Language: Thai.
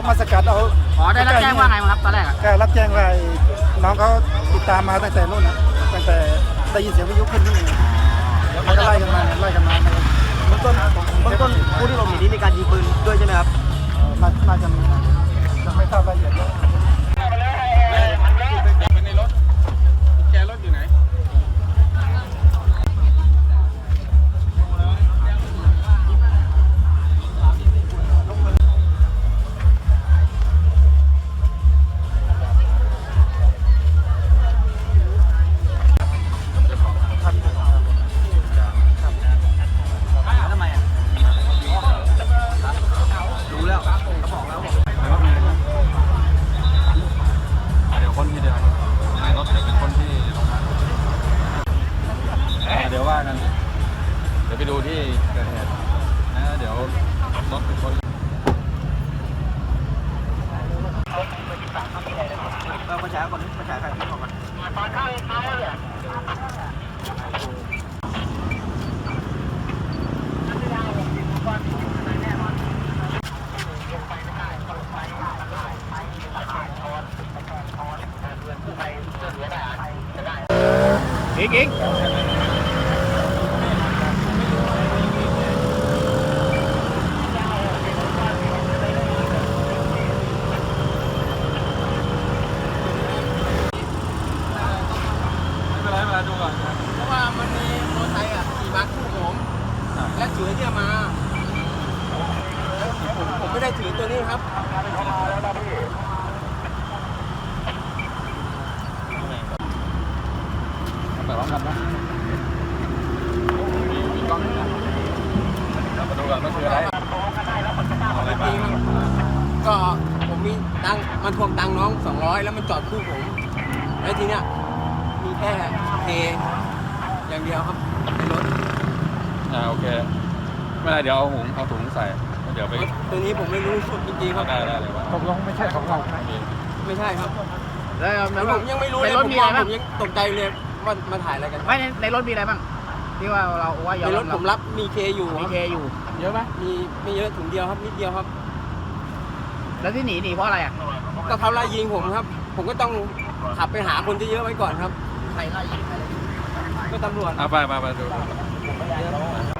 ผมมาสกัดเอาอ๋อได้รับแจ้งว่าไงมาครับตอนแรกอะก็รับแจ้งว่าไอ้น้องเขาติดตามมาตั้งแต่นู่นนะตั้งแต่ได้ยินเสียงวิทยุขึ้นนี่เขาก็ไล่กันมาไล่กันมาเบื้องต้นเบื้องต้นผู้ที่หลบหนีนี้มีการยิงปืนด้วยใช่ไหมครับเอ่อน่าน่าจะมีนะยังไม่ทราบรายละเอียด ไปดูที่เกิดเหตุนะเดี๋ยวรถเป็นคนเออประชาก่อนประชาใครที่อกก่อนอีกอีกไม่เป็นไรไม่เป็นไรดูก่อน เพราะว่ามันมีมอเตอร์ไซค์อะขี่มาคู่ผม และถือเนี่ยมาผม ผมไม่ได้ถือตัวนี้ครับแต่ว่ากันนะมีกล้องนะเรามาดูกันว่าคืออะไรอะไรบ้างก็ผมมีตังค์มันทวงตังค์น้อง 200 แล้วมันจอดคู่ผม แล้วทีเนี้ยมีแค่เทอย่างเดียวครับในรถอ่าโอเค ไม่เป็นไรเดี๋ยวเอาถุงเอาถุงใส่แล้ว เดี๋ยวไปตัวนี้ผมไม่รู้จริงๆครับได้ได้เลยว่าตกลงไม่ใช่ของเรานะไม่ใช่ครับแล้วแล้วผมยังไม่รู้เลยในรถผมมีมอะองไรผบ้างมยังตกใจเลยว่ามาถ่ายอะไรกันไม่ในในรถมีอะไรบ้างที่ว่าเราว่ายอในมรถผมรับมีเคอยู่คมีรับเคอยู่ เยอะไหมมีไม่เยอะถุงเดียวครับนิดเดียวครับ แล้วที่หนีหนีเพราะอะไรอะก็เขาไล่ยิงผมครับ ผมก็ต้องขับไปหาคนที่เยอะไว้ก่อนครับใครไล่ยิงใครก็ตำรวจเอาไปไปไปดูเ